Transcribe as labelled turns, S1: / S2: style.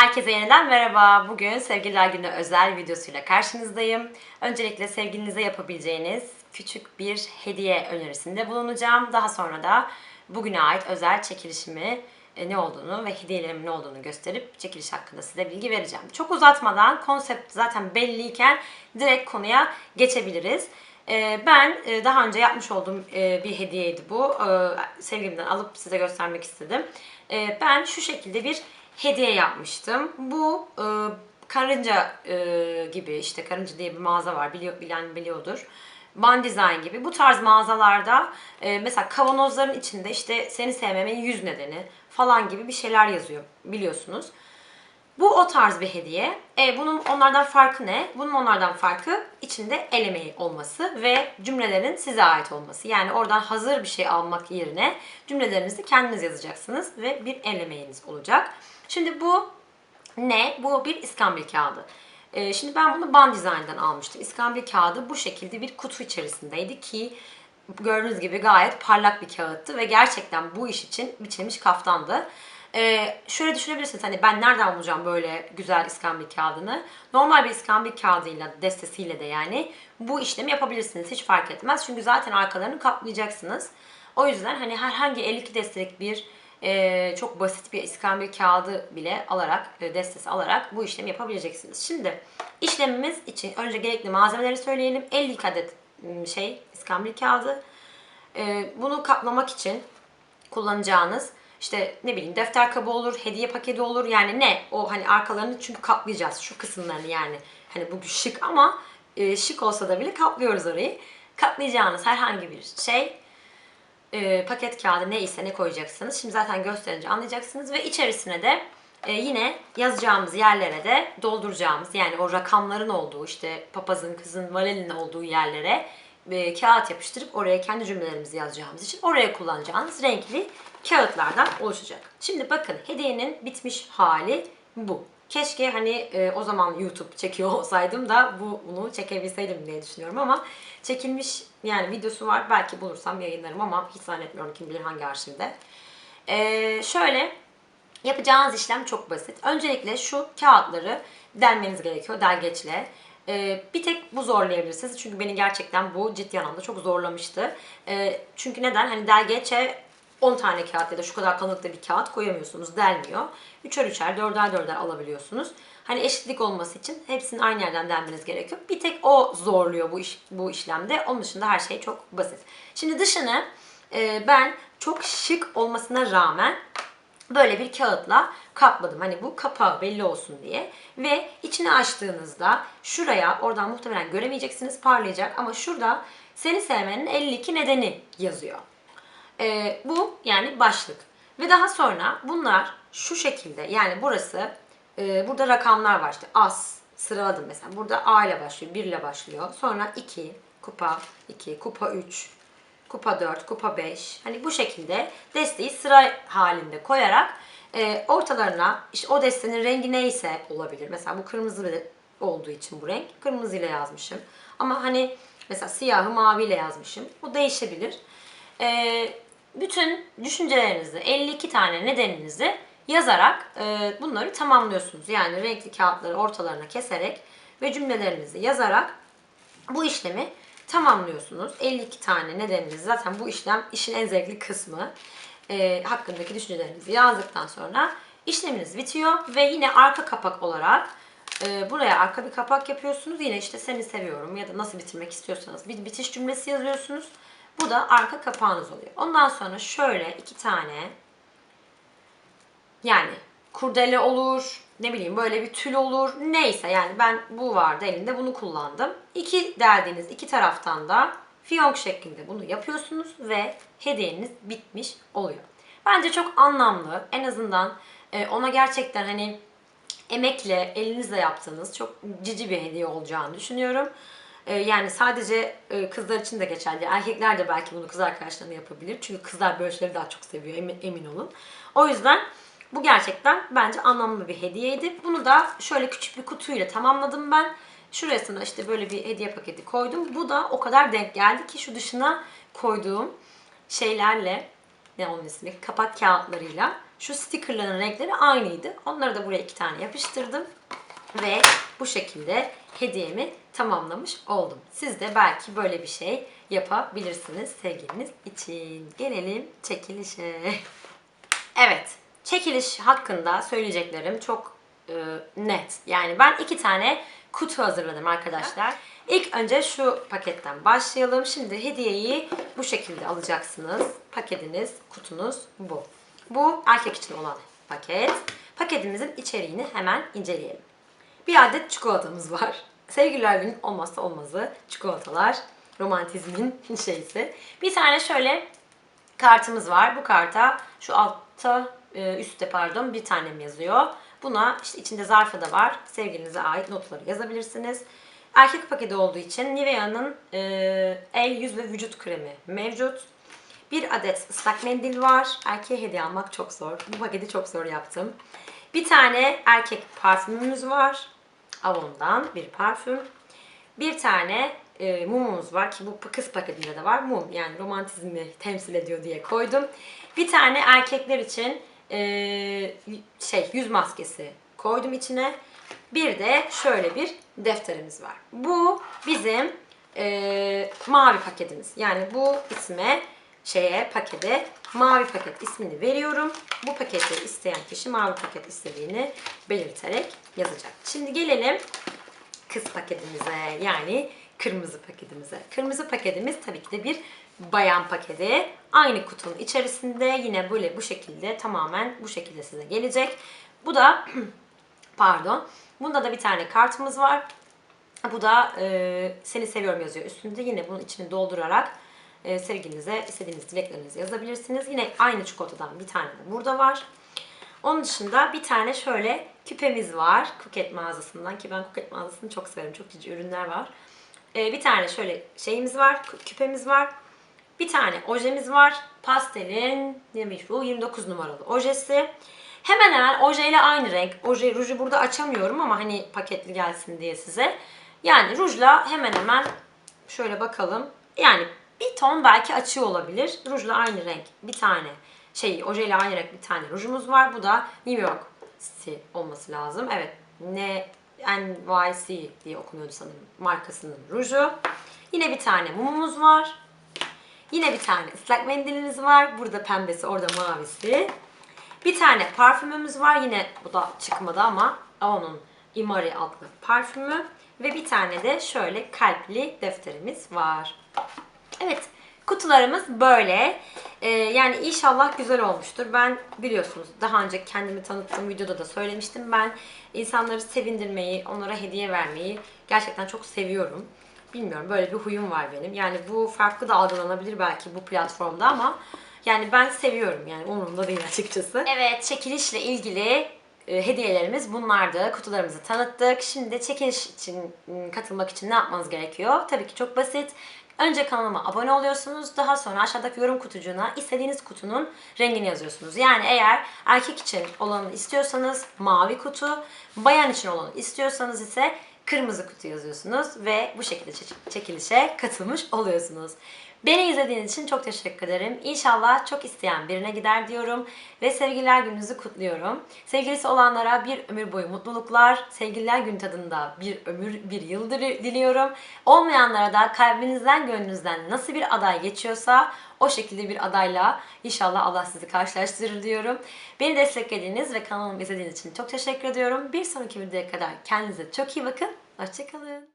S1: Herkese yeniden merhaba. Bugün Sevgililer Günü özel videosuyla karşınızdayım. Öncelikle sevgilinize yapabileceğiniz küçük bir hediye önerisinde bulunacağım. Daha sonra da bugüne ait özel çekilişimi e, ne olduğunu ve hediyelerimin ne olduğunu gösterip çekiliş hakkında size bilgi vereceğim. Çok uzatmadan konsept zaten belliyken direkt konuya geçebiliriz. E, Ben e, daha önce yapmış olduğum bir hediyeydi bu. Sevgilimden alıp size göstermek istedim. Ben şu şekilde bir hediye yapmıştım. Bu e, karınca e, gibi işte karınca diye bir mağaza var biliyor, bilen biliyordur. Ban Design gibi bu tarz mağazalarda e, mesela kavanozların içinde işte seni sevmemin yüz nedeni falan gibi bir şeyler yazıyor biliyorsunuz. Bu o tarz bir hediye. E, bunun onlardan farkı ne? Bunun onlardan farkı içinde el emeği olması ve cümlelerin size ait olması. Yani oradan hazır bir şey almak yerine cümlelerinizi kendiniz yazacaksınız ve bir el emeğiniz olacak. Şimdi bu ne? Bu bir iskambil kağıdı. E, şimdi ben bunu Ban Design'dan almıştım. İskambil kağıdı bu şekilde bir kutu içerisindeydi ki gördüğünüz gibi gayet parlak bir kağıttı ve gerçekten bu iş için biçilmiş kaftandı. Ee, şöyle düşünebilirsiniz hani ben nereden bulacağım böyle güzel iskambil kağıdını? Normal bir iskambil kağıdıyla, destesiyle de yani bu işlemi yapabilirsiniz. Hiç fark etmez. Çünkü zaten arkalarını kaplayacaksınız. O yüzden hani herhangi 52 destelik bir e, çok basit bir iskambil kağıdı bile alarak, e, destesi alarak bu işlemi yapabileceksiniz. Şimdi işlemimiz için önce gerekli malzemeleri söyleyelim. 52 adet şey iskambil kağıdı. E, bunu kaplamak için kullanacağınız işte ne bileyim defter kabı olur, hediye paketi olur. Yani ne? O hani arkalarını çünkü kaplayacağız şu kısımlarını yani. Hani bu şık ama e, şık olsa da bile kaplıyoruz orayı. Kaplayacağınız herhangi bir şey e, paket kağıdı ne ise ne koyacaksınız. Şimdi zaten gösterince anlayacaksınız ve içerisine de e, yine yazacağımız yerlere de dolduracağımız yani o rakamların olduğu işte papazın, kızın, valelinin olduğu yerlere e, kağıt yapıştırıp oraya kendi cümlelerimizi yazacağımız için oraya kullanacağınız renkli kağıtlardan oluşacak. Şimdi bakın hediyenin bitmiş hali bu. Keşke hani e, o zaman YouTube çekiyor olsaydım da bu bunu çekebilseydim diye düşünüyorum ama çekilmiş yani videosu var. Belki bulursam yayınlarım ama hiç zannetmiyorum kim bilir hangi arşivde. E, şöyle yapacağınız işlem çok basit. Öncelikle şu kağıtları delmeniz gerekiyor delgeçle. Ee, bir tek bu zorlayabilir sizi. Çünkü beni gerçekten bu ciddi anlamda çok zorlamıştı. Ee, çünkü neden? Hani delgeçe 10 tane kağıt ya da şu kadar kalınlıkta bir kağıt koyamıyorsunuz. Delmiyor. Üçer üçer, dörder dörder alabiliyorsunuz. Hani eşitlik olması için hepsini aynı yerden delmeniz gerekiyor. Bir tek o zorluyor bu iş bu işlemde. Onun dışında her şey çok basit. Şimdi dışını e, ben çok şık olmasına rağmen böyle bir kağıtla kapladım. Hani bu kapağı belli olsun diye. Ve içini açtığınızda şuraya oradan muhtemelen göremeyeceksiniz parlayacak ama şurada seni sevmenin 52 nedeni yazıyor. Ee, bu yani başlık. Ve daha sonra bunlar şu şekilde yani burası e, burada rakamlar var işte as sıraladım mesela. Burada A ile başlıyor, 1 ile başlıyor. Sonra 2, kupa 2, kupa 3, kupa 4, kupa 5. Hani bu şekilde desteği sıra halinde koyarak e, ortalarına işte o destenin rengi neyse olabilir. Mesela bu kırmızı olduğu için bu renk kırmızıyla yazmışım. Ama hani mesela siyahı maviyle yazmışım. Bu değişebilir. E, bütün düşüncelerinizi, 52 tane nedeninizi yazarak e, bunları tamamlıyorsunuz. Yani renkli kağıtları ortalarına keserek ve cümlelerinizi yazarak bu işlemi tamamlıyorsunuz. 52 tane nedeniniz zaten bu işlem işin en zevkli kısmı. E, hakkındaki düşüncelerinizi yazdıktan sonra işleminiz bitiyor ve yine arka kapak olarak e, buraya arka bir kapak yapıyorsunuz. Yine işte seni seviyorum ya da nasıl bitirmek istiyorsanız bir bitiş cümlesi yazıyorsunuz. Bu da arka kapağınız oluyor. Ondan sonra şöyle iki tane yani kurdele olur, ne bileyim böyle bir tül olur. Neyse yani ben bu vardı elimde bunu kullandım. İki deldiğiniz iki taraftan da fiyonk şeklinde bunu yapıyorsunuz ve hediyeniz bitmiş oluyor. Bence çok anlamlı. En azından e, ona gerçekten hani emekle, elinizle yaptığınız çok cici bir hediye olacağını düşünüyorum. E, Yani sadece e, kızlar için de geçerli. Erkekler de belki bunu kız arkadaşlarına yapabilir. Çünkü kızlar böyle şeyleri daha çok seviyor emin, emin olun. O yüzden bu gerçekten bence anlamlı bir hediyeydi. Bunu da şöyle küçük bir kutuyla tamamladım ben. Şurasına işte böyle bir hediye paketi koydum. Bu da o kadar denk geldi ki şu dışına koyduğum şeylerle ne onun ismi kapak kağıtlarıyla Şu stickerların renkleri aynıydı. Onları da buraya iki tane yapıştırdım. Ve bu şekilde hediyemi tamamlamış oldum. Siz de belki böyle bir şey yapabilirsiniz sevgiliniz için. Gelelim çekilişe. Evet, çekiliş hakkında söyleyeceklerim çok e, net. Yani ben iki tane kutu hazırladım arkadaşlar. İlk önce şu paketten başlayalım. Şimdi hediyeyi bu şekilde alacaksınız. Paketiniz, kutunuz bu. Bu erkek için olan paket. Paketimizin içeriğini hemen inceleyelim. Bir adet çikolatamız var. Sevgililer günün olmazsa olmazı çikolatalar. Romantizmin şeysi. Bir tane şöyle kartımız var. Bu karta şu altta e, üstte pardon bir tanem yazıyor. Buna işte içinde zarfı da var. Sevgilinize ait notları yazabilirsiniz. Erkek paketi olduğu için Nivea'nın e, el, yüz ve vücut kremi mevcut. Bir adet ıslak mendil var. Erkeğe hediye almak çok zor. Bu paketi çok zor yaptım. Bir tane erkek parfümümüz var. Avon'dan bir parfüm. Bir tane e, mumumuz var ki bu kız paketinde de var. Mum yani romantizmi temsil ediyor diye koydum. Bir tane erkekler için e, şey yüz maskesi koydum içine. Bir de şöyle bir defterimiz var. Bu bizim e, mavi paketimiz. Yani bu isme şeye pakete mavi paket ismini veriyorum. Bu paketi isteyen kişi mavi paket istediğini belirterek yazacak. Şimdi gelelim kız paketimize yani kırmızı paketimize. Kırmızı paketimiz tabii ki de bir bayan paketi. Aynı kutunun içerisinde yine böyle bu şekilde tamamen bu şekilde size gelecek. Bu da pardon. Bunda da bir tane kartımız var. Bu da e, seni seviyorum yazıyor üstünde. Yine bunun içini doldurarak e, sevgilinize istediğiniz dileklerinizi yazabilirsiniz. Yine aynı çikolatadan bir tane de burada var. Onun dışında bir tane şöyle küpemiz var. Kuket mağazasından ki ben Kuket mağazasını çok severim. Çok cici ürünler var. E, bir tane şöyle şeyimiz var. kü- Küpemiz var. Bir tane ojemiz var. Pastelin neymiş bu? 29 numaralı ojesi. Hemen hemen ojeyle aynı renk. Oje, ruju burada açamıyorum ama hani paketli gelsin diye size. Yani rujla hemen hemen şöyle bakalım. Yani bir ton belki açıyor olabilir. Rujla aynı renk bir tane şey ojeyle aynı renk bir tane rujumuz var. Bu da New York City olması lazım. Evet. Ne NYC diye okunuyordu sanırım markasının ruju. Yine bir tane mumumuz var. Yine bir tane ıslak mendilimiz var. Burada pembesi, orada mavisi. Bir tane parfümümüz var. Yine bu da çıkmadı ama onun Imari adlı parfümü. Ve bir tane de şöyle kalpli defterimiz var. Evet, kutularımız böyle. Ee, yani inşallah güzel olmuştur. Ben biliyorsunuz daha önce kendimi tanıttığım videoda da söylemiştim. Ben insanları sevindirmeyi, onlara hediye vermeyi gerçekten çok seviyorum. Bilmiyorum böyle bir huyum var benim. Yani bu farklı da algılanabilir belki bu platformda ama yani ben seviyorum yani umurumda değil açıkçası. Evet çekilişle ilgili e, hediyelerimiz bunlardı. Kutularımızı tanıttık. Şimdi çekiliş için m, katılmak için ne yapmanız gerekiyor? Tabii ki çok basit. Önce kanalıma abone oluyorsunuz. Daha sonra aşağıdaki yorum kutucuğuna istediğiniz kutunun rengini yazıyorsunuz. Yani eğer erkek için olanı istiyorsanız mavi kutu, bayan için olanı istiyorsanız ise kırmızı kutu yazıyorsunuz ve bu şekilde çe- çekilişe katılmış oluyorsunuz. Beni izlediğiniz için çok teşekkür ederim. İnşallah çok isteyen birine gider diyorum ve sevgililer gününüzü kutluyorum. Sevgilisi olanlara bir ömür boyu mutluluklar, sevgililer günü tadında bir ömür, bir yıl dili- diliyorum. Olmayanlara da kalbinizden, gönlünüzden nasıl bir aday geçiyorsa o şekilde bir adayla inşallah Allah sizi karşılaştırır diyorum. Beni desteklediğiniz ve kanalımı izlediğiniz için çok teşekkür ediyorum. Bir sonraki videoya kadar kendinize çok iyi bakın. Hoşçakalın.